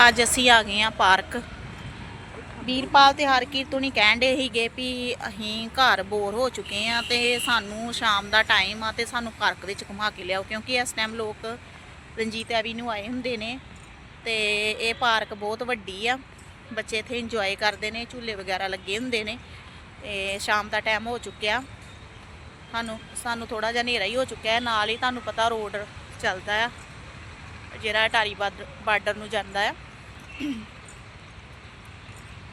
ਅੱਜ ਅਸੀਂ ਆ ਗਏ ਆ ਪਾਰਕ। ਵੀਰਪਾਲ ਤੇ ਹਰਕੀਰਤ ਤੋਂ ਨਹੀਂ ਕਹਿਣ ਦੇ ਸੀਗੇ ਵੀ ਅਸੀਂ ਘਰ ਬੋਰ ਹੋ ਚੁੱਕੇ ਆ ਤੇ ਸਾਨੂੰ ਸ਼ਾਮ ਦਾ ਟਾਈਮ ਆ ਤੇ ਸਾਨੂੰ ਪਾਰਕ ਵਿੱਚ ਘੁਮਾ ਕੇ ਲਿਆਓ, ਕਿਉਂਕਿ ਇਸ ਟਾਈਮ ਲੋਕ ਰਣਜੀਤ ਐਵੀਨਿਊ ਆਏ ਹੁੰਦੇ ਨੇ ਤੇ ਇਹ ਪਾਰਕ ਬਹੁਤ ਵੱਡੀ ਆ। ਬੱਚੇ ਇੱਥੇ ਇੰਜੋਏ ਕਰਦੇ ਨੇ, ਝੂਲੇ ਵਗੈਰਾ ਲੱਗੇ ਹੁੰਦੇ ਨੇ ਤੇ ਸ਼ਾਮ ਦਾ ਟਾਈਮ ਹੋ ਚੁੱਕਿਆ। ਸਾਨੂੰ ਸਾਨੂੰ ਥੋੜਾ ਜਿਹਾ ਹਨੇਰਾ ਹੀ ਹੋ ਚੁੱਕਿਆ ਨਾਲ ਹੀ ਤੁਹਾਨੂੰ ਪਤਾ ਰੋਡ ਚੱਲਦਾ ਆ। ਜਿਹੜਾ ਅਟਾਰੀ ਬਾਰਡਰ ਨੂੰ ਜਾਂਦਾ ਆ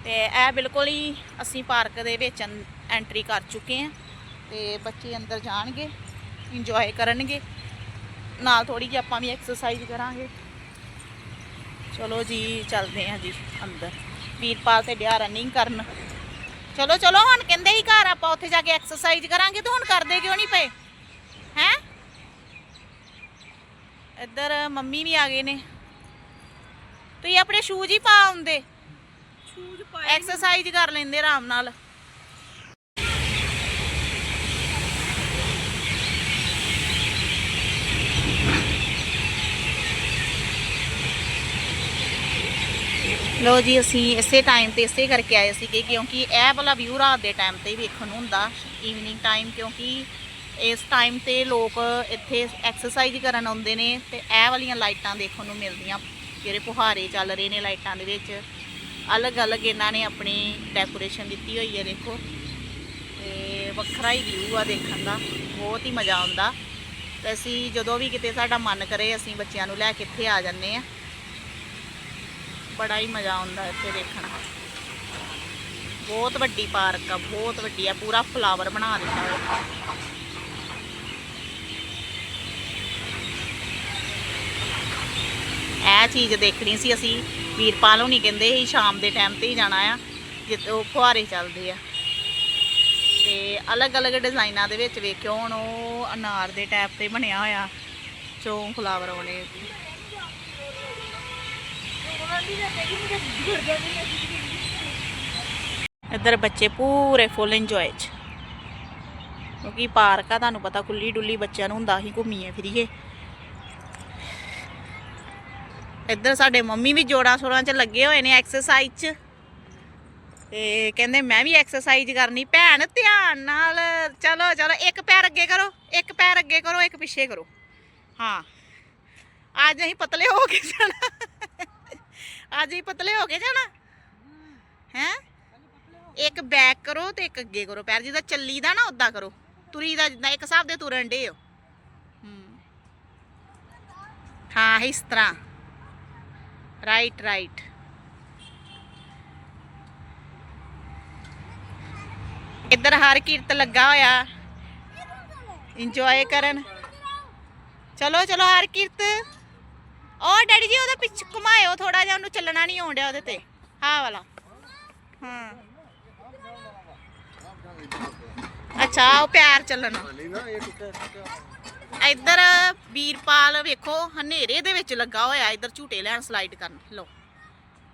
ਤੇ ਇਹ ਬਿਲਕੁਲ ਹੀ ਅਸੀਂ ਪਾਰਕ ਦੇ ਵਿੱਚ ਐਂਟਰੀ ਕਰ ਚੁੱਕੇ ਹਾਂ ਤੇ ਬੱਚੇ ਅੰਦਰ ਜਾਣਗੇ ਇੰਜੋਏ ਕਰਨਗੇ। ਨਾਲ ਥੋੜੀ ਜਿਹੀ ਆਪਾਂ ਵੀ ਐਕਸਰਸਾਈਜ਼ ਕਰਾਂਗੇ। ਚਲੋ ਜੀ, ਚੱਲਦੇ ਹਾਂ ਜੀ ਅੰਦਰ। ਵੀਰਪਾਲ ਤੇ ਡਿਆ ਰਨਿੰਗ ਕਰਨ। ਚਲੋ ਚਲੋ, ਹੁਣ ਕਹਿੰਦੇ ਹੀ ਘਰ ਆਪਾਂ ਉੱਥੇ ਜਾ ਕੇ ਐਕਸਰਸਾਈਜ਼ ਕਰਾਂਗੇ ਤੇ ਹੁਣ ਕਰਦੇ ਕਿਉਂ ਨਹੀਂ ਪਏ? ਹੈਂ? ਇੱਧਰ ਮੰਮੀ ਵੀ ਆ ਗਏ ਨੇ। ਤੁਸੀਂ ਆਪਣੇ ਸ਼ੂਜ਼ ਹੀ ਪਾ ਆਉਂਦੇ ਸ਼ੂਜ਼ ਐਕਸਰਸਾਈਜ਼ ਕਰ ਲੈਂਦੇ ਆਰਾਮ ਨਾਲ। ਲੋ ਜੀ ਅਸੀਂ ਇਸੇ ਟਾਈਮ ਤੇ ਇਸੇ ਕਰਕੇ ਆਏ ਸੀਗੇ ਕਿਉਂਕਿ ਇਹ ਵਾਲਾ ਵਿਊ ਰਾਤ ਦੇ ਟਾਈਮ ਤੇ ਹੀ ਵੇਖਣ ਨੂੰ ਹੁੰਦਾ ਈਵਨਿੰਗ ਟਾਈਮ ਕਿਉਂਕਿ ਇਸ ਟਾਈਮ ਤੇ ਲੋਕ ਇੱਥੇ ਐਕਸਰਸਾਈਜ਼ ਕਰਨ ਆਉਂਦੇ ਨੇ ਤੇ ਇਹ ਵਾਲੀਆਂ ਲਾਈਟਾਂ ਦੇਖਣ ਨੂੰ ਮਿਲਦੀਆਂ। ਜਿਹੜੇ ਪੁਹਾਰੇ ਚੱਲ ਰਹੇ ਨੇ ਲਾਈਟਾਂ ਦੇ ਵਿੱਚ। ਅਲੱਗ-ਅਲੱਗ ਇਹਨਾਂ ਨੇ ਆਪਣੀ ਡੈਕੋਰੇਸ਼ਨ ਦਿੱਤੀ ਹੋਈ ਹੈ, ਦੇਖੋ। ਤੇ ਵੱਖਰਾ ਹੀ ਵਿਊ ਆ ਦੇਖਣ ਦਾ। ਬਹੁਤ ਹੀ ਮਜ਼ਾ ਆਉਂਦਾ। ਤੇ ਅਸੀਂ ਜਦੋਂ ਵੀ ਕਿਤੇ ਸਾਡਾ ਮਨ ਕਰੇ, ਅਸੀਂ ਬੱਚਿਆਂ ਨੂੰ ਲੈ ਕੇ ਇੱਥੇ ਆ ਜਾਂਦੇ ਆ ਬੜਾ ਹੀ ਮਜ਼ਾ ਆਉਂਦਾ ਇੱਥੇ ਦੇਖਣ ਦਾ। ਬਹੁਤ ਵੱਡੀ ਪਾਰਕ ਆ, ਬਹੁਤ ਵੱਡੀ ਆ। ਪੂਰਾ ਫਲਾਵਰ ਬਣਾ ਦਿੱਤਾ। ਹੋਇਆ ਇਹ ਚੀਜ਼ ਦੇਖਣੀ ਸੀ, ਅਸੀਂ ਵੀਰਪਾਲ ਹੋਣੀ ਕਹਿੰਦੇ ਸੀ ਸ਼ਾਮ ਦੇ ਟਾਈਮ ਤੇ ਹੀ ਜਾਣਾ ਆ ਜਿੱਥੇ ਉਹ ਫੁਹਾਰੇ ਚੱਲਦੇ ਆ। ਤੇ ਅਲੱਗ-ਅਲੱਗ ਡਿਜ਼ਾਈਨਾਂ ਦੇ ਵਿੱਚ ਵੇਖਿਓ, ਹੁਣ ਉਹ ਅਨਾਰ ਦੇ ਟਾਈਪ ਤੇ ਬਣਿਆ ਹੋਇਆ, ਚੋਂ ਫਲਾਵਰ ਆਉਣੇ ਇੱਧਰ ਬੱਚੇ ਪੂਰੇ ਫੁੱਲ ਇੰਜੋਏ ਚ। ਕਿਉਂਕਿ ਪਾਰਕ ਆ, ਤੁਹਾਨੂੰ ਪਤਾ ਖੁੱਲੀ ਡੁੱਲੀ ਬੱਚਿਆਂ ਨੂੰ ਹੁੰਦਾ ਹੀ ਘੁੰਮੀਏ ਫਿਰੀਏ। ਇੱਧਰ ਸਾਡੇ ਮੰਮੀ ਵੀ ਜੋੜਾਂ ਸੋੜਾਂ 'ਚ ਲੱਗੇ ਹੋਏ ਨੇ ਐਕਸਰਸਾਈਜ਼ 'ਚ। ਤੇ ਕਹਿੰਦੇ ਮੈਂ ਵੀ ਐਕਸਰਸਾਈਜ਼ ਕਰਨੀ। ਭੈਣ, ਧਿਆਨ ਨਾਲ, ਚਲੋ ਚਲੋ, ਇੱਕ ਪੈਰ ਅੱਗੇ ਕਰੋ, ਇੱਕ ਪੈਰ ਅੱਗੇ ਕਰੋ, ਇੱਕ ਪਿੱਛੇ ਕਰੋ। ਹਾਂ। ਅੱਜ ਅਸੀਂ ਪਤਲੇ ਹੋ ਕੇ ਜਾਣਾ। ਅੱਜ ਅਸੀਂ ਪਤਲੇ ਹੋ ਕੇ ਜਾਣਾ। ਹੈ? ਇੱਕ ਬੈਕ ਕਰੋ ਤੇ ਇੱਕ ਅੱਗੇ ਕਰੋ ਪੈਰ। ਜਿੱਦਾਂ ਚੱਲੀ ਦਾ ਨਾ ਉਦਾਂ ਕਰੋ। ਤੁਰੀ ਦਾ ਜਿੱਦਾਂ ਇੱਕ ਹਿਸਾਬ ਦੇ ਤੁਰਨ ਡੇ ਹੋ। ਹਾਂ, ਇਸ ਤਰ੍ਹਾਂ। ਰਾਈਟ ਰਾਈਟ ਇੱਧਰ ਹਰ ਕੀਰਤ ਲੱਗਾ ਹੋਇਆ। ਇੰਜੋਏ ਕਰਨ। ਚਲੋ ਚਲੋ ਹਰ ਕੀਰਤ। ਉਹ ਡੈਡੀ ਜੀ, ਉਹਦੇ ਪਿੱਛੇ ਘੁਮਾਇਓ ਥੋੜਾ ਜਿਹਾ, ਉਹਨੂੰ ਚੱਲਣਾ ਨਹੀਂ ਆਉਂਦਿਆ ਉਹਦੇ ਤੇ। ਹਾਂ ਵਾਲਾ। ਹਾਂ। ਅੱਛਾ ਉਹ ਪਿਆਰ ਚੱਲਣਾ। ਇੱਧਰ ਵੀਰਪਾਲ ਵੇਖੋ ਹਨੇਰੇ ਦੇ ਵਿੱਚ ਲੱਗਾ ਹੋਇਆ ਇੱਧਰ ਝੂਟੇ ਲੈਣ ਸਲਾਈਡ ਕਰਨ। ਲੋ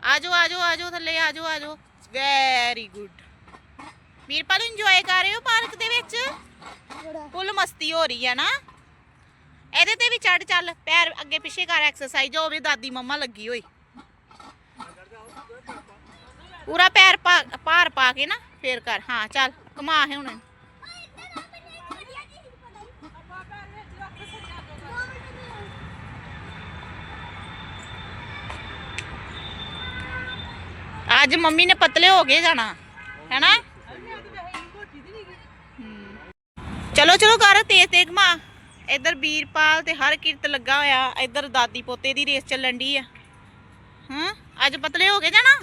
ਆਜੋ ਆਜੋ ਆਜੋ ਥੱਲੇ ਆਜੋ ਆਜੋ। ਵੈਰੀ ਗੁੱਡ ਵੀਰਪਾਲ ਇੰਜੋਏ ਕਰ ਰਹੇ ਹੋ ਪਾਰਕ ਦੇ ਵਿੱਚ? ਫੁੱਲ ਮਸਤੀ ਹੋ ਰਹੀ ਹੈ ਨਾ? ਇਹਦੇ ਤੇ ਵੀ ਚੜ ਚੱਲ। ਪੈਰ ਅੱਗੇ ਪਿੱਛੇ ਕਰ ਐਕਸਰਸਾਈਜ਼ ਹੋਵੇ ਦਾਦੀ ਮੰਮਾ ਲੱਗੀ ਹੋਈ। ਪੂਰਾ ਪੈਰ ਭਾਰ ਪਾ ਕੇ ਨਾ ਫੇਰ ਕਰ। ਹਾਂ ਚੱਲ ਕਮਾ ਹੈ ਹੁਣ। ਅੱਜ ਮੰਮੀ ਨੇ ਪਤਲੇ ਹੋ ਕੇ ਜਾਣਾ, ਹੈਨਾ? ਚਲੋ ਚਲੋ ਕਰ ਤੇਜ਼ ਤੇਜ਼ ਘੁਮਾ। ਇੱਧਰ ਵੀਰਪਾਲ ਤੇ ਹਰ ਕਿਰਤ ਲੱਗਾ ਹੋਇਆ, ਇੱਧਰ ਦਾਦੀ ਪੋਤੇ ਦੀ ਰੇਸ ਚੱਲਣ ਦੀ ਆ। ਹਾਂ, ਅੱਜ ਪਤਲੇ ਹੋ ਕੇ ਜਾਣਾ?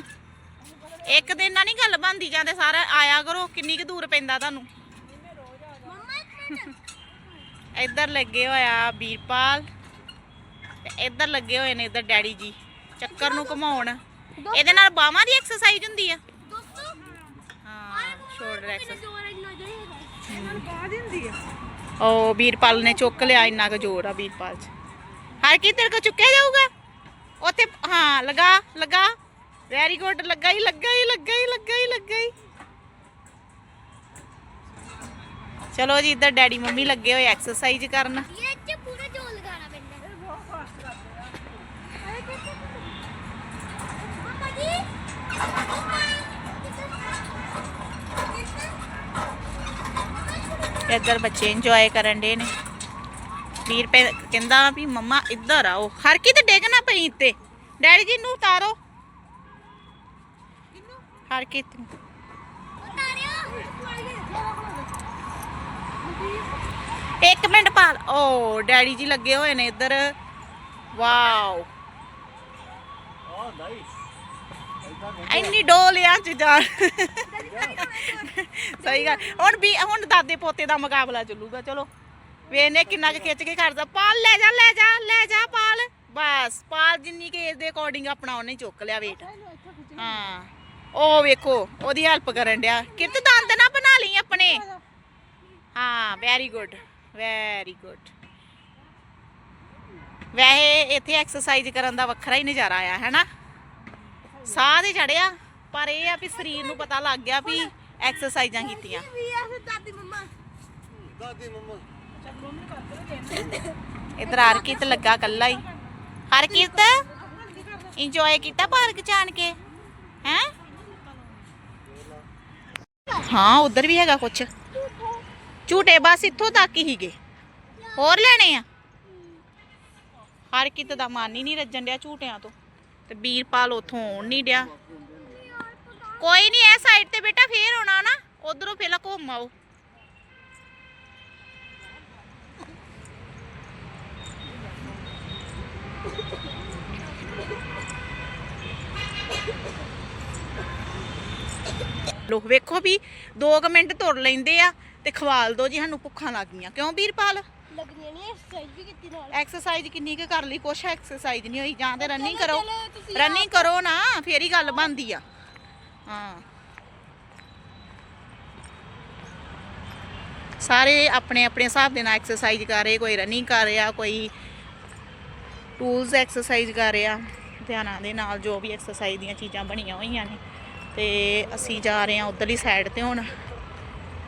ਇੱਕ ਦਿਨ ਨਾਲ ਨਹੀਂ ਗੱਲ ਬੰਦੀ ਜਾਂਦੇ ਸਾਰਾ ਆਇਆ ਕਰੋ, ਕਿੰਨੀ ਕੁ ਦੂਰ ਪੈਂਦਾ ਤੁਹਾਨੂੰ। ਇੱਧਰ ਲੱਗੇ ਹੋਇਆ ਵੀਰਪਾਲ, ਤੇ ਇੱਧਰ ਲੱਗੇ ਹੋਏ ਨੇ ਇੱਧਰ ਡੈਡੀ ਜੀ, ਚੱਕਰ ਨੂੰ ਘੁਮਾਉਣ। ਇਹਦੇ ਨਾਲ ਬਾਹਾਂ ਦੀ ਐਕਸਰਸਾਈਜ਼ ਹੁੰਦੀ ਆ। ਹਾਂ ਸ਼ੋਲਡਰ ਐਕਸਰਸਾਈਜ਼ ਉਹ ਵੀਰਪਾਲ ਨੇ ਚੁੱਕ ਲਿਆ ਇੰਨਾ ਕੁ ਜ਼ੋਰ ਆ ਵੀਰਪਾਲ 'ਚ। ਹਰ ਕੀ ਤੇਰੇ ਕੋ ਚੁੱਕਿਆ ਜਾਊਗਾ? ਉੱਥੇ ਹਾਂ ਲਗਾ ਲਗਾ। ਵੈਰੀ ਗੁੱਡ ਲੱਗਾ ਹੀ ਲੱਗਾ ਹੀ ਲੱਗਾ ਹੀ ਲੱਗਾ ਹੀ ਲੱਗਾ ਹੀ। ਚਲੋ ਜੀ ਇੱਧਰ ਡੈਡੀ ਮੰਮੀ ਲੱਗੇ ਹੋਏ ਐਕਸਰਸਾਈਜ਼ ਕਰਨ। ਇੱਧਰ ਬੱਚੇ ਇੰਜੋਏ ਕਰਨ ਦੇ ਨੇ। ਵੀਰ ਪੇ ਕਹਿੰਦਾ ਵੀ ਮੰਮਾ ਇੱਧਰ ਆਓ। ਹਰ ਕੀ ਤੇ ਡੇਗਣਾ ਪਈ ਇੱਤੇ ਡੈਡੀ ਜੀ ਨੂੰ ਉਤਾਰੋ। ਹਰ ਕੀ ਇੱਕ ਮਿੰਟ ਪਾ ਓ, ਡੈਡੀ ਜੀ ਲੱਗੇ ਹੋਏ ਨੇ ਇੱਧਰ। ਵਾਓ। ਆ ਨਾਈਸ ਇੰਨੀ ਡੋਲਿਆਂ ਚ ਜਾਣ ਸਹੀ ਗੱਲ। ਹੁਣ ਵੀ, ਹੁਣ ਦਾਦੇ ਪੋਤੇ ਦਾ ਮੁਕਾਬਲਾ ਚੱਲੂਗਾ, ਚਲੋ। ਵੇਨੇ ਕਿੰਨਾ ਕੁ ਖਿੱਚ ਕੇ ਕਰਦਾ ਪਾਲ, ਲੈ ਜਾ ਲੈ ਜਾ ਲੈ ਜਾ, ਪਾਲ। ਬਸ, ਪਾਲ ਜਿੰਨੀ ਕੇ ਦੇ ਅਕੋਰਡਿੰਗ ਆਪਣਾ ਉਹਨੇ ਚੁੱਕ ਲਿਆ ਵੇਟ ਹਾਂ। ਉਹ ਵੇਖੋ, ਉਹਦੀ ਹੈਲਪ ਕਰਨ ਡਿਆ। ਕਿਤੇ ਦੰਦ ਨਾ ਬਣਾ ਲਈ ਆਪਣੇ। ਹਾਂ ਵੈਰੀ ਗੁੱਡ ਵੈਰੀ ਗੁੱਡ ਵੈਸੇ ਇੱਥੇ ਐਕਸਰਸਾਈਜ਼ ਕਰਨ ਦਾ ਵੱਖਰਾ ਹੀ ਨਜ਼ਾਰਾ ਆ, ਹੈਨਾ? ਸਾਹ ਤੇ ਚੜਿਆ ਪਰ ਇਹ ਆ ਵੀ ਸਰੀਰ ਨੂੰ ਪਤਾ ਲੱਗ ਗਿਆ ਵੀ ਐਕਸਰਸਾਈਜ਼ਾਂ ਕੀਤੀਆਂ। ਦਾਦੀ ਮੰਮਾ? ਇਧਰ ਹਰਕੀਤ ਲੱਗਾ ਕੱਲਾ ਹੀ। ਹਰਕੀਤ ਇੰਜੋਏ ਕੀਤਾ ਪਾਰਕ ਆਣ ਕੇ? ਹੈ? ਹਾਂ ਉਧਰ ਵੀ ਹੈਗਾ ਕੁਛ। ਝੂਟੇ ਬਸ ਇੱਥੋਂ ਤੱਕ ਹੀ ਹੀਗੇ ਹੋਰ ਲੈਣੇ ਆ? ਹਰਕੀਤ ਦਾ ਮਨ ਹੀ ਨਹੀਂ ਰੱਜਣ ਡਿਆ ਝੂਟਿਆਂ ਤੋਂ। ਤੇ ਵੀਰਪਾਲ ਉਥੋਂ ਆਉਣ ਨਹੀਂ ਡਿਆ। ਕੋਈ ਨਹੀਂ, ਇਹ ਸਾਈਡ ਤੇ ਬੇਟਾ, ਫੇਰ ਆਉਣਾ ਨਾ। ਉਧਰੋਂ ਪਹਿਲਾਂ ਘੁੰਮ ਆਓ। ਲੋ, ਵੇਖੋ ਵੀ 2 ਮਿੰਟ ਤੁਰ ਲੈਂਦੇ ਆ ਤੇ ਖਵਾਲ ਦੋ ਜੀ, ਸਾਨੂੰ ਭੁੱਖਾਂ ਲੱਗ ਗਈਆਂ। ਕਿਉਂ ਵੀਰਪਾਲ? ਨਹੀਂ ਐਕਸਰਸਾਈਜ਼ ਵੀ ਕੀਤੀ ਨਾਲ। ਐਕਸਰਸਾਈਜ਼ ਕਿੰਨੀ ਕੁ ਕਰ ਲਈ? ਕੁਛ ਐਕਸਰਸਾਈਜ਼ ਨਹੀਂ ਹੋਈ। ਜਾਂ ਤੇ ਰਨਿੰਗ ਕਰੋ। ਚਲੋ, ਤੁਸੀਂ ਰਨਿੰਗ ਕਰੋ ਨਾ ਫੇਰ ਹੀ ਗੱਲ ਬਣਦੀ ਆ। ਹਾਂ। ਸਾਰੇ ਆਪਣੇ ਆਪਣੇ ਹਿਸਾਬ ਦੇ ਨਾਲ ਐਕਸਰਸਾਈਜ਼ ਕਰ ਰਹੇ ਕੋਈ ਰਨਿੰਗ ਕਰ ਰਿਹਾ ਕੋਈ ਟੂਲਸ ਐਕਸਰਸਾਈਜ਼ ਕਰ ਰਿਹਾ। ਧਿਆਨਾਂ ਦੇ ਨਾਲ ਜੋ ਵੀ ਐਕਸਰਸਾਈਜ਼ ਦੀਆਂ ਚੀਜ਼ਾਂ ਬਣੀਆਂ ਹੋਈਆਂ ਨੇ। ਤੇ ਅਸੀਂ ਜਾ ਰਹੇ ਹਾਂ ਉਧਰਲੀ ਸਾਈਡ ਤੇ ਹੁਣ।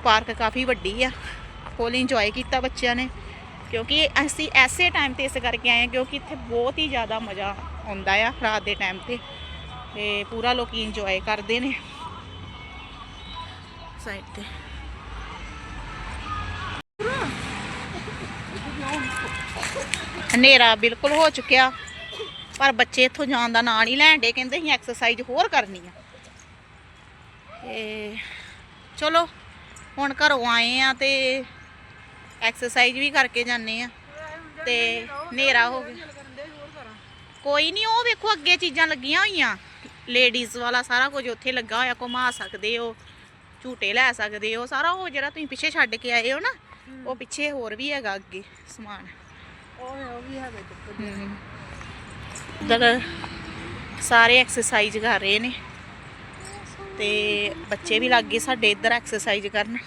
ਪਾਰਕ ਕਾਫੀ ਵੱਡੀ ਆ। ਫੁੱਲ ਇੰਜੋਏ ਕੀਤਾ ਬੱਚਿਆਂ ਨੇ। ਕਿਉਂਕਿ ਅਸੀਂ ਐਸੇ ਟਾਈਮ ਤੇ ਇਸ ਕਰਕੇ ਆਏ ਹਾਂ ਕਿਉਂਕਿ ਇੱਥੇ ਬਹੁਤ ਹੀ ਜ਼ਿਆਦਾ ਮਜ਼ਾ ਆਉਂਦਾ ਆ ਰਾਤ ਦੇ ਟਾਈਮ ਤੇ ਤੇ ਪੂਰਾ ਲੋਕ ਇੰਜੋਏ ਕਰਦੇ ਨੇ। ਸਾਈਡ ਤੇ। ਹਨੇਰਾ ਬਿਲਕੁਲ ਹੋ ਚੁੱਕਿਆ, ਪਰ ਬੱਚੇ ਇੱਥੋਂ ਜਾਣ ਦਾ ਨਾਂ ਨਹੀਂ ਲੈਣ ਡੇ ਕਹਿੰਦੇ ਅਸੀਂ ਐਕਸਰਸਾਈਜ਼ ਹੋਰ ਕਰਨੀ ਆ। ਤੇ ਚਲੋ, ਹੁਣ ਘਰੋਂ ਆਏ ਆ ਤੇ ਐਕਸਰਸਾਈਜ਼ ਵੀ ਕਰਕੇ ਜਾਂਦੇ ਆ। ਤੇ ਹਨੇਰਾ ਹੋ ਗਿਆ। ਕੋਈ ਨਹੀਂ ਉਹ ਵੇਖੋ ਅੱਗੇ ਚੀਜ਼ਾਂ ਲੱਗੀਆਂ ਹੋਈਆਂ। ਲੇਡੀਜ਼ ਵਾਲਾ ਸਾਰਾ ਕੁਝ ਉੱਥੇ ਲੱਗਾ ਹੋਇਆ ਘੁਮਾ ਸਕਦੇ ਹੋ ਝੂਟੇ ਲੈ ਸਕਦੇ ਹੋ ਸਾਰਾ ਉਹ ਜਿਹੜਾ ਤੁਸੀਂ ਪਿੱਛੇ ਛੱਡ ਕੇ ਆਏ ਹੋ ਨਾ ਉਹ ਪਿੱਛੇ ਹੋਰ ਵੀ ਹੈਗਾ ਅੱਗੇ ਸਮਾਨ। ਉੱਧਰ ਸਾਰੇ ਐਕਸਰਸਾਈਜ਼ ਕਰ ਰਹੇ ਨੇ। ਤੇ ਬੱਚੇ ਵੀ ਲੱਗ ਗਏ ਸਾਡੇ ਇੱਧਰ ਐਕਸਰਸਾਈਜ਼ ਕਰਨ।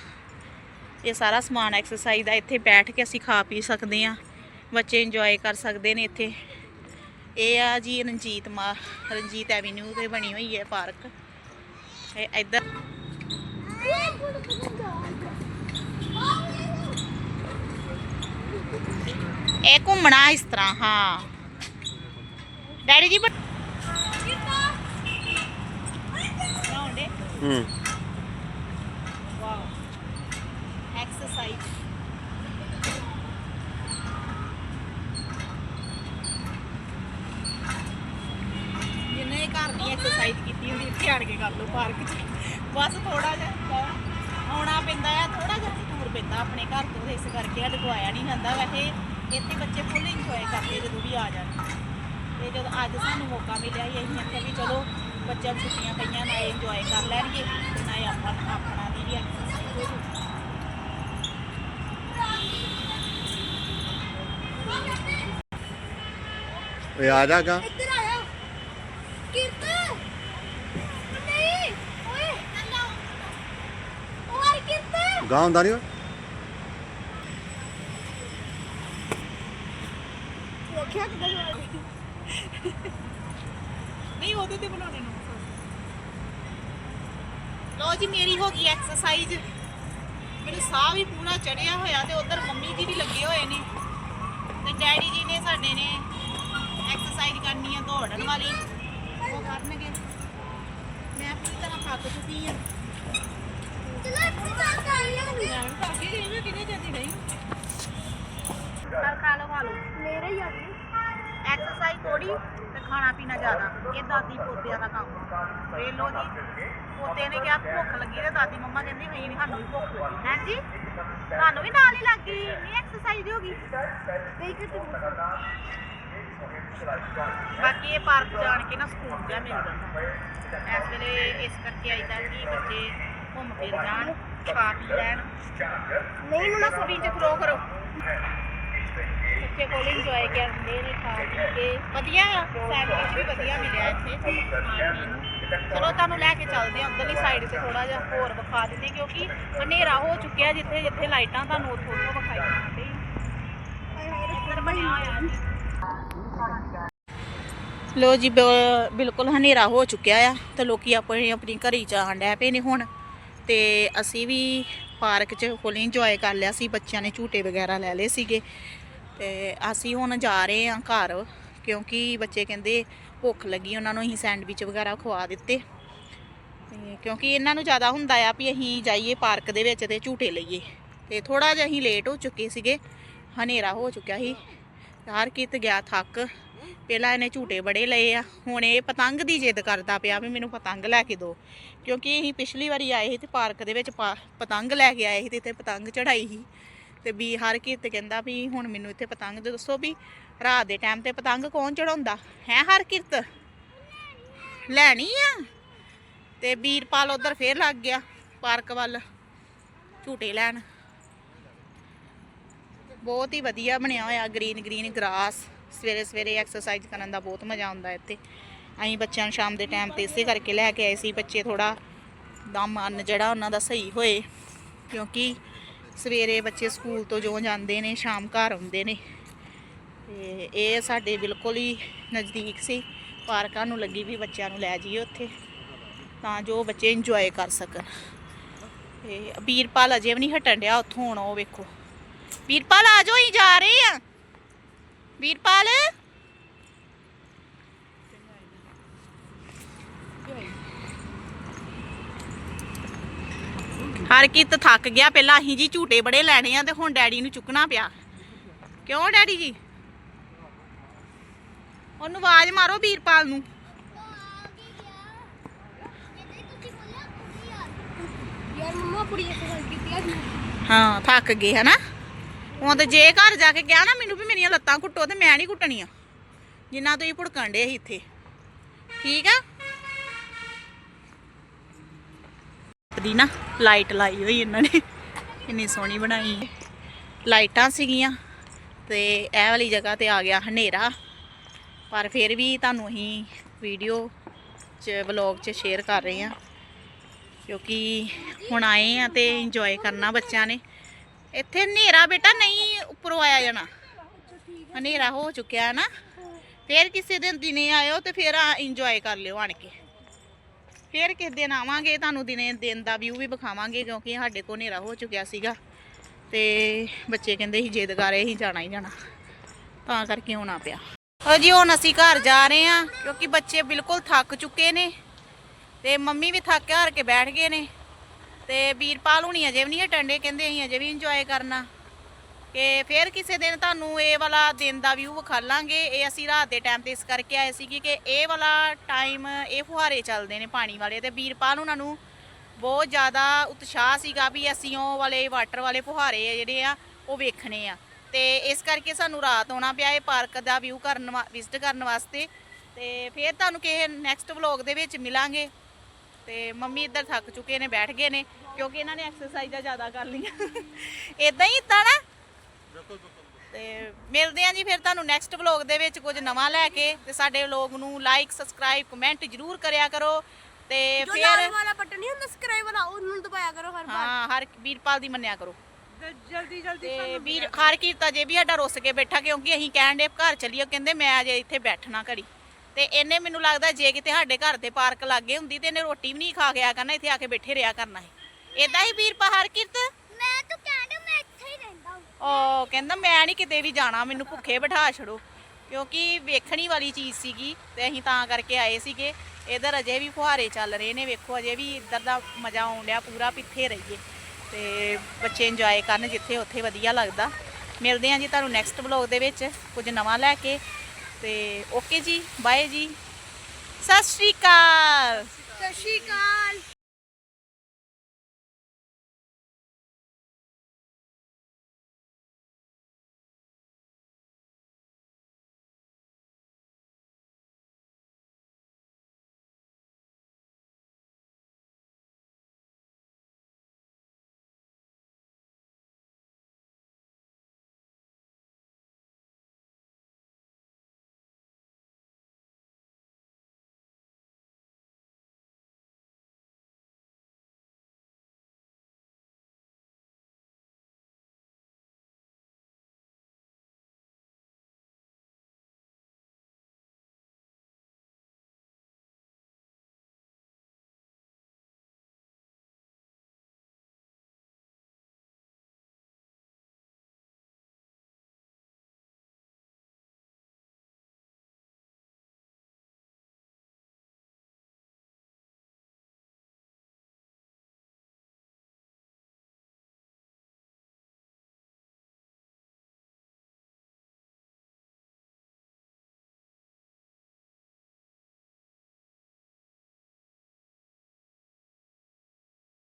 ਇਹ ਸਾਰਾ ਸਮਾਨ ਐਕਸਰਸਾਈਜ਼ ਦਾ ਇੱਥੇ ਬੈਠ ਕੇ ਅਸੀਂ ਖਾ ਪੀ ਸਕਦੇ ਆ ਬੱਚੇ ਇੰਜੋਏ ਕਰ ਸਕਦੇ ਨੇ ਇੱਥੇ। ਇਹ ਆ ਜੀ ਰਣਜੀਤ ਮਾ, ਰਣਜੀਤ ਐਵੀਨਿਊ ਤੇ ਬਣੀ ਹੋਈ ਹੈ ਪਾਰਕ। ਇਹ ਇੱਧਰ ਇਹ ਘੁੰਮਣਾ ਇਸ ਤਰ੍ਹਾਂ, ਹਾਂ। ਡੈਡੀ ਜੀ ਹੂੰ ਵਾਓ ਐਕਸਰਸਾਈਜ਼ ਜਿਹਨੇ ਘਰ ਦੀ ਐਕਸਰਸਾਈਜ਼ ਕੀਤੀ ਹੁੰਦੀ ਇੱਥੇ ਆਣ ਕੇ ਕਰ ਲਓ ਪਾਰਕ 'ਚ। ਬਸ ਥੋੜਾ ਜਿਹਾ ਆਉਣਾ ਪੈਂਦਾ ਆ ਥੋੜਾ ਜਿਹਾ ਦੂਰ ਪੈਂਦਾ ਆਪਣੇ ਘਰ ਤੋਂ ਇਸ ਕਰਕੇ ਸਾਡੇ ਕੋਲ ਆਇਆ ਨਹੀਂ ਜਾਂਦਾ। ਵੈਸੇ ਇੱਥੇ ਬੱਚੇ ਫੁੱਲ ਇੰਜੋਏ ਕਰਦੇ ਜਦੋਂ ਵੀ ਆ ਜਾਣ। ਤੇ ਜਦੋਂ ਅੱਜ ਸਾਨੂੰ ਮੌਕਾ ਮਿਲਿਆ ਸੀ ਅਸੀਂ ਆਖਿਆ ਵੀ ਚਲੋ ਬੱਚਿਆਂ ਨੂੰ ਛੁੱਟੀਆਂ ਪਈਆਂ ਨਾ ਇੰਜੋਏ ਕਰ ਲੈਣਗੇ। ਤੇ ਨਾ ਆਪਾਂ ਆਪਣਾ ਵੀ ਐਕਸਰਸਾਈਜ਼ ਹੋ ਜੂਗੀ ਓਏ ਆ ਜਾਗਾ ਇੱਧਰ ਆਇਆ ਕਿਰਤ ਨਹੀਂ ਓਏ ਅੱਲਾ ਓਏ ਕਿਰਤ ਗਾਂ ਹੁੰਦਾ ਨਹੀਂ ਓਏ। ਵੇਖਿਆ ਕਿਦਾਂ ਨਹੀਂ, ਉਹਦੇ ਤੇ ਬਣਾਉਣੇ ਨੂੰ। ਲੋ ਜੀ, ਮੇਰੀ ਹੋ ਗਈ ਐਕਸਰਸਾਈਜ਼ ਮੈਨੂੰ ਸਾਹ ਵੀ ਪੂਰਾ ਚੜਿਆ ਹੋਇਆ ਤੇ ਉਧਰ ਮੰਮੀ ਜੀ ਵੀ ਲੱਗੇ ਹੋਏ ਨੇ। ਤੇ ਡੈਡੀ ਜੀ ਨੇ ਸਾਡੇ ਨੇ ਐਕਸਰਸਾਈਜ਼ ਕਰਨੀ ਆ ਦੌੜਨ ਵਾਲੀ। ਉਹ ਕਰਨਗੇ। ਮੈਂ ਪੂਰੀ ਤਰ੍ਹਾਂ ਥੱਕ ਚੁੱਕੀ ਆ ਚਲੋ ਐਕਸਰਸਾਈਜ਼ ਕਰ ਲਿਆਂਗੇ ਚੱਲ ਖਾ ਲਓ ਖਾ ਲਓ ਮੇਰੇ ਹੀ ਆ ਗਈ ਐਕਸਰਸਾਈਜ਼ ਥੋੜੀ ਤੇ ਖਾਣਾ ਪੀਣਾ ਜ਼ਿਆਦਾ। ਇਹ ਦਾਦੀ ਪੋਤਿਆਂ ਦਾ ਕੰਮ। ਵੇਖ ਲਓ ਜੀ ਪੋਤੇ ਨੇ ਕਿਹਾ ਭੁੱਖ ਲੱਗੀ ਤੇ ਦਾਦੀ ਮੰਮਾ ਕਹਿੰਦੀ ਨਹੀਂ ਨਹੀਂ ਸਾਨੂੰ ਵੀ ਭੁੱਖ ਲੱਗੀ। ਹੈ ਜੀ? ਤੁਹਾਨੂੰ ਵੀ ਨਾਲ ਹੀ ਲੱਗੀ ਨਹੀਂ ਐਕਸਰਸਾਈਜ਼ ਹੋ ਗਈ। ਬਾਕੀ ਇਹ ਪਾਰਕ ਜਾਣ ਕੇ ਨਾ ਸਕੂਨ ਜਿਹਾ ਮਿਲ ਜਾਂਦਾ। ਇਸ ਵੇਲੇ ਇਸ ਕਰਕੇ ਆਈਦਾ ਕਿ ਬੱਚੇ ਘੁੰਮ ਫਿਰ ਜਾਣ, ਖਾ ਪੀ ਲੈਣ। ਨਹੀਂ ਨੂੰ ਨਾ ਸਭੀ ਚ ਥਰੋ ਕਰੋ। ਬੱਚੇ ਕੋਲ ਇੰਜੋਏ ਕਰਦੇ ਨੇ, ਖਾ ਪੀ ਕੇ। ਵਧੀਆ ਸੈਂਡਵਿਚ ਵੀ ਵਧੀਆ ਮਿਲਿਆ ਇੱਥੇ। ਖਾਣ ਪੀਣ ਨੂੰ ਚਲੋ ਤੁਹਾਨੂੰ ਲੈ ਕੇ ਚੱਲਦੇ ਹਾਂ, ਉਧਰਲੀ ਸਾਈਡ ਤੇ ਥੋੜਾ ਜਿਹਾ ਹੋਰ ਵਿਖਾ ਦਿੰਦੇ ਕਿਉਂਕਿ ਹਨੇਰਾ ਹੋ ਚੁੱਕਿਆ ਜਿੱਥੇ ਜਿੱਥੇ ਲਾਈਟਾਂ ਤੁਹਾਨੂੰ ਉੱਥੋਂ ਉੱਥੋਂ ਵਿਖਾਈ ਦਿੰਦੇ ਇੱਧਰ ਬਣਿਆ ਹੋਇਆ ਜੀ ਲੋ ਜੀ ਬਿਲਕੁਲ ਹਨੇਰਾ ਹੋ ਚੁੱਕਿਆ ਆ ਤੇ ਲੋਕੀ ਆਪਣੀ ਆਪਣੀ ਘਰੀ ਜਾਣ ਡੈ ਪਏ ਨੇ ਹੁਣ। ਤੇ ਅਸੀਂ ਵੀ ਪਾਰਕ 'ਚ ਫੁੱਲ ਇੰਜੋਏ ਕਰ ਲਿਆ ਸੀ, ਬੱਚਿਆਂ ਨੇ ਝੂਟੇ ਵਗੈਰਾ ਲੈ ਲਏ ਸੀਗੇ। ਤੇ ਅਸੀਂ ਹੁਣ ਜਾ ਰਹੇ ਹਾਂ ਘਰ, ਕਿਉਂਕਿ ਬੱਚੇ ਕਹਿੰਦੇ ਭੁੱਖ ਲੱਗੀ, ਉਹਨਾਂ ਨੂੰ ਅਸੀਂ ਸੈਂਡਵਿਚ ਵਗੈਰਾ ਖਵਾ ਦਿੱਤੇ। ਕਿਉਂਕਿ ਇਹਨਾਂ ਨੂੰ ਜ਼ਿਆਦਾ ਹੁੰਦਾ ਆ ਵੀ ਅਸੀਂ ਜਾਈਏ ਪਾਰਕ ਦੇ ਵਿੱਚ ਤੇ ਝੂਟੇ ਲਈਏ। ਤੇ ਥੋੜਾ ਜਿਹਾ ਅਸੀਂ ਲੇਟ ਹੋ ਚੁੱਕੇ ਸੀਗੇ, ਹਨੇਰਾ ਹੋ ਚੁੱਕਿਆ ਸੀ। ਹਰ ਕਿਤ ਗਿਆ ਥੱਕ। ਪਹਿਲਾਂ ਇਹਨੇ ਝੂਟੇ ਬੜੇ ਲਏ ਆ, ਹੁਣ ਇਹ ਪਤੰਗ ਦੀ ਜਿੱਦ ਕਰਦਾ ਪਿਆ ਵੀ ਮੈਨੂੰ ਪਤੰਗ ਲੈ ਕੇ ਦਿਓ ਕਿਉਂਕਿ ਅਸੀਂ ਪਿਛਲੀ ਵਾਰੀ ਆਏ ਸੀ ਤੇ ਪਾਰਕ ਦੇ ਵਿੱਚ ਪਤੰਗ ਲੈ ਕੇ ਆਏ ਸੀ ਤੇ ਇੱਥੇ ਪਤੰਗ ਚੜਾਈ ਸੀ। ਤੇ ਵੀ ਹਰ ਕਿਤ ਕਹਿੰਦਾ ਵੀ ਹੁਣ ਮੈਨੂੰ ਇੱਥੇ ਪਤੰਗ ਦੇ ਦੱਸੋ ਵੀ ਰਾਤ ਦੇ ਟਾਈਮ ਤੇ ਪਤੰਗ ਕੌਣ ਚੜਾਉਂਦਾ ਹੈ ਹਰ ਕਿਰਤ? ਲੈਣੀ ਆ? ਤੇ ਵੀਰਪਾਲ ਉਧਰ ਫੇਰ ਲੱਗ ਗਿਆ ਪਾਰਕ ਵੱਲ ਝੂਟੇ ਲੈਣ। ਬਹੁਤ ਹੀ ਵਧੀਆ ਬਣਿਆ ਹੋਇਆ ਗ੍ਰੀਨ ਗ੍ਰੀਨ ਗ੍ਰਾਸ ਸਵੇਰੇ ਸਵੇਰੇ ਐਕਸਰਸਾਈਜ਼ ਕਰਨ ਦਾ ਬਹੁਤ ਮਜ਼ਾ ਆਉਂਦਾ ਇੱਥੇ। ਅਸੀਂ ਬੱਚਿਆਂ ਨੂੰ ਸ਼ਾਮ ਦੇ ਟਾਈਮ ਤੇ ਇਸੇ ਕਰਕੇ ਲੈ ਕੇ ਆਏ ਸੀ, ਬੱਚੇ ਥੋੜਾ ਦਾ ਮਨ ਜਿਹੜਾ ਉਹਨਾਂ ਦਾ ਸਹੀ ਹੋਏ, ਕਿਉਂਕਿ ਸਵੇਰੇ ਬੱਚੇ ਸਕੂਲ ਤੋਂ ਜੋ ਜਾਂਦੇ ਨੇ, ਸ਼ਾਮ ਘਰ ਆਉਂਦੇ ਨੇ। ਤੇ ਇਹ ਸਾਡੇ ਬਿਲਕੁਲ ਹੀ ਨਜ਼ਦੀਕ ਸੀ, ਪਾਰਕਾਂ ਨੂੰ ਲੱਗੀ ਵੀ ਬੱਚਿਆਂ ਨੂੰ ਲੈ ਜਾਈਏ ਉੱਥੇ, ਤਾਂ ਜੋ ਬੱਚੇ ਇੰਜੋਏ ਕਰ ਸਕਣ। ਤੇ ਵੀਰਪਾਲ ਅਜੇ ਵੀ ਨਹੀਂ ਹਟਣ ਡਿਆ ਉੱਥੋਂ ਹੁਣ, ਉਹ ਵੇਖੋ। ਵੀਰਪਾਲ ਆ ਜਾਓ, ਅਸੀਂ ਜਾ ਰਹੇ ਆ ਵੀਰਪਾਲ। ਹਰ ਕਿਤ ਥੱਕ ਗਿਆ ਪਹਿਲਾਂ ਅਸੀਂ ਜੀ ਝੂਟੇ ਬੜੇ ਲੈਣੇ ਆ ਤੇ ਹੁਣ ਡੈਡੀ ਨੂੰ ਚੁੱਕਣਾ ਪਿਆ। ਕਿਉਂ ਡੈਡੀ ਜੀ? ਉਹਨੂੰ ਆਵਾਜ਼ ਮਾਰੋ ਵੀਰਪਾਲ ਨੂੰ। ਹਾਂ ਥੱਕ ਗਏ ਹਨਾ? ਹੁਣ ਤੇ ਜੇ ਘਰ ਜਾ ਕੇ ਕਿਹਾ ਨਾ ਮੈਨੂੰ ਵੀ ਮੇਰੀਆਂ ਲੱਤਾਂ ਘੁੱਟੋ ਤੇ ਮੈਂ ਨਹੀਂ ਘੁੱਟਣੀਆਂ ਜਿੰਨਾ ਤੁਸੀਂ ਭੁੜਕਣ ਡੇ ਸੀ ਇੱਥੇ। ਠੀਕ ਆ? ਦੀ ਨਾ ਲਾਈਟ ਲਾਈ ਹੋਈ ਇਹਨਾਂ ਨੇ। ਇੰਨੀ ਸੋਹਣੀ ਬਣਾਈ ਹੈ। ਲਾਈਟਾਂ ਸੀਗੀਆਂ ਤੇ ਇਹ ਵਾਲੀ ਜਗ੍ਹਾ ਤੇ ਆ ਗਿਆ ਹਨੇਰਾ। ਪਰ ਫਿਰ ਵੀ ਤੁਹਾਨੂੰ ਅਸੀਂ ਵੀਡੀਓ 'ਚ, ਵਲੌਗ 'ਚ ਸ਼ੇਅਰ ਕਰ ਰਹੇ ਹਾਂ। ਕਿਉਂਕਿ ਹੁਣ ਆਏ ਆ ਤੇ ਇੰਜੋਏ ਕਰਨਾ ਬੱਚਿਆਂ ਨੇ। ਇੱਥੇ ਹਨੇਰਾ ਬੇਟਾ ਨਹੀਂ ਉੱਪਰੋਂ ਆਇਆ ਜਾਣਾ। ਹਨੇਰਾ ਹੋ ਚੁੱਕਿਆ ਹੈ ਨਾ। ਫੇਰ ਕਿਸੇ ਦਿਨ ਦਿਨੇ ਆਇਓ ਤੇ ਫੇਰ ਇੰਜੋਏ ਕਰ ਲਿਓ ਆਣ ਕੇ। ਫੇਰ ਕਿਸੇ ਦਿਨ ਆਵਾਂਗੇ, ਤੁਹਾਨੂੰ ਦਿਨੇ ਦਿਨ ਦਾ ਵਿਊ ਵੀ ਵਿਖਾਵਾਂਗੇ ਕਿਉਂਕਿ ਸਾਡੇ ਕੋਲ ਹਨੇਰਾ ਹੋ ਚੁੱਕਿਆ ਸੀਗਾ। ਤੇ ਬੱਚੇ ਕਹਿੰਦੇ ਸੀ, ਜਿੱਦ ਕਰ ਰਹੇ ਸੀ ਜਾਣਾ ਹੀ ਜਾਣਾ। ਤਾਂ ਕਰਕੇ ਆਉਣਾ ਪਿਆ। ਹਾਂ ਜੀ, ਹੁਣ ਅਸੀਂ ਘਰ ਜਾ ਰਹੇ ਹਾਂ ਕਿਉਂਕਿ ਬੱਚੇ ਬਿਲਕੁਲ ਥੱਕ ਚੁੱਕੇ ਨੇ। ਤੇ ਮੰਮੀ ਵੀ ਥੱਕ ਹਾਰ ਕੇ ਬੈਠ ਗਏ ਨੇ। ਤੇ ਵੀਰਪਾਲ ਹੁਣੀ ਅਜੇ ਵੀ ਨਹੀਂ ਟੰਡੇ ਕਹਿੰਦੇ ਅਸੀਂ ਅਜੇ ਵੀ ਇੰਜੋਏ ਕਰਨਾ। ਕਿ ਫਿਰ ਕਿਸੇ ਦਿਨ ਤੁਹਾਨੂੰ ਇਹ ਵਾਲਾ ਦਿਨ ਦਾ ਵਿਊ ਵਿਖਾ ਲਾਂਗੇ ਇਹ ਅਸੀਂ ਰਾਤ ਦੇ ਟਾਈਮ ਤੇ ਇਸ ਕਰਕੇ ਆਏ ਸੀ ਕਿ ਇਹ ਵਾਲਾ ਟਾਈਮ ਇਹ ਫੁਹਾਰੇ ਚੱਲਦੇ ਨੇ ਪਾਣੀ ਵਾਲੇ ਤੇ ਵੀਰਪਾਲ ਉਹਨਾਂ ਨੂੰ ਬਹੁਤ ਜ਼ਿਆਦਾ ਉਤਸ਼ਾਹ ਸੀਗਾ ਵੀ ਅਸੀਂ ਉਹ ਵਾਲੇ ਵਾਟਰ ਵਾਲੇ ਫੁਹਾਰੇ ਆ ਜਿਹੜੇ ਆ, ਉਹ ਵੇਖਣੇ ਆ। ਤੇ ਇਸ ਕਰਕੇ ਸਾਨੂੰ ਰਾਤ ਆਉਣਾ ਪਿਆ ਇਹ ਪਾਰਕ ਦਾ ਵਿਊ ਕਰਨ ਵਿਜ਼ਿਟ ਕਰਨ ਵਾਸਤੇ। ਤੇ ਫਿਰ ਤੁਹਾਨੂੰ ਕਿਸੇ ਨੈਕਸਟ ਵਲੌਗ ਦੇ ਵਿੱਚ ਮਿਲਾਂਗੇ। ਤੇ ਮੰਮੀ ਇੱਧਰ ਥੱਕ ਚੁੱਕੇ ਨੇ ਬੈਠ ਗਏ ਨੇ ਕਿਉਂਕਿ ਇਹਨਾਂ ਨੇ ਐਕਸਰਸਾਈਜ਼ਾਂ ਜ਼ਿਆਦਾ ਕਰ ਲਈਆਂ। ਇਦਾਂ ਹੀ ਤਾਂ ਨਾ। ਤੇ ਮਿਲਦੇ ਆਂ ਜੀ ਫਿਰ ਤੁਹਾਨੂੰ ਨੈਕਸਟ ਵਲੌਗ ਦੇ ਵਿੱਚ ਕੁਝ ਨਵਾਂ ਲੈ ਕੇ ਤੇ ਸਾਡੇ ਵਲੌਗ ਨੂੰ ਲਾਈਕ ਸਬਸਕ੍ਰਾਈਬ ਕਮੈਂਟ ਜਰੂਰ ਕਰਿਆ ਕਰੋ। ਤੇ ਜੋ ਲਾਲ ਫਿਰ ਵਾਲਾ ਬਟਨ ਨਹੀਂ ਹੁੰਦਾ ਸਬਸਕ੍ਰਾਈਬ ਵਾਲਾ ਉਹਨੂੰ ਦਬਾਇਆ ਕਰੋ ਹਰ ਵਾਰ। ਹਾਂ ਹਰ ਵੀਰਪਾਲ ਦੀ ਮੰਨਿਆ ਕਰੋ। ਜਲਦੀ ਜਲਦੀ ਤੇ ਵੀਰ ਹਰ ਕੀਤਾ ਜੇ ਵੀ ਸਾਡਾ ਰੁੱਸ ਕੇ ਬੈਠਾ ਕਿਉਂਕਿ ਅਸੀਂ ਕਹਿਣ ਦੇ ਘਰ ਚੱਲੀਏ ਕਹਿੰਦੇ ਮੈਂ ਅਜੇ ਇੱਥੇ ਬੈਠਣਾ ਘੜੀ। ਤੇ ਇਹਨੇ ਮੈਨੂੰ ਲੱਗਦਾ ਜੇ ਕਿਤੇ ਸਾਡੇ ਘਰ ਦੇ ਪਾਰਕ ਲੱਗੇ ਹੁੰਦੀ ਤੇ ਇਹਨੇ ਰੋਟੀ ਵੀ ਨਹੀਂ ਖਾ ਗਿਆ ਕਰਨਾ ਇੱਥੇ ਆ ਕੇ ਬੈਠੇ ਰਿਹਾ ਕਰਨਾ ਹੈ ਇਦਾਂ ਹੀ ਵੀਰ ਹਰ ਕਿਰਤ ਮੈਂ ਤਾਂ ਕਹਿੰਦਾ ਮੈਂ ਇੱਥੇ ਹੀ ਰਹਿੰਦਾ ਹਾਂ। ਉਹ ਕਹਿੰਦਾ ਮੈਂ ਨਹੀਂ ਕਿਤੇ ਵੀ ਜਾਣਾ ਮੈਨੂੰ ਭੁੱਖੇ ਬਿਠਾ ਛੜੋ ਕਿਉਂਕਿ ਵੇਖਣੀ ਵਾਲੀ ਚੀਜ਼ ਸੀਗੀ ਤੇ ਅਸੀਂ ਤਾਂ ਕਰਕੇ ਆਏ ਸੀਗੇ। ਇਧਰ ਅਜੇ ਵੀ ਫੁਹਾਰੇ ਚੱਲ ਰਹੇ ਨੇ ਵੇਖੋ ਅਜੇ ਵੀ ਇੱਧਰ ਦਾ ਮਜ਼ਾ ਆਉਣ ਡਿਆ ਪੂਰਾ ਪਿੱਥੇ ਰਹੀਏ। ਤੇ ਬੱਚੇ ਇੰਜੋਏ ਕਰਨ ਜਿੱਥੇ ਉੱਥੇ ਵਧੀਆ ਲੱਗਦਾ। ਮਿਲਦੇ ਹਾਂ ਜੀ ਤੁਹਾਨੂੰ ਨੈਕਸਟ ਵਲੌਗ ਦੇ ਵਿੱਚ। ਕੁਝ ਨਵਾਂ ਲੈ ਕੇ। ਤੇ ਓਕੇ ਜੀ ਬਾਏ ਜੀ। ਸਤਿ ਸ਼੍ਰੀ ਅਕਾਲ। ਸਤਿ ਸ਼੍ਰੀ ਅਕਾਲ।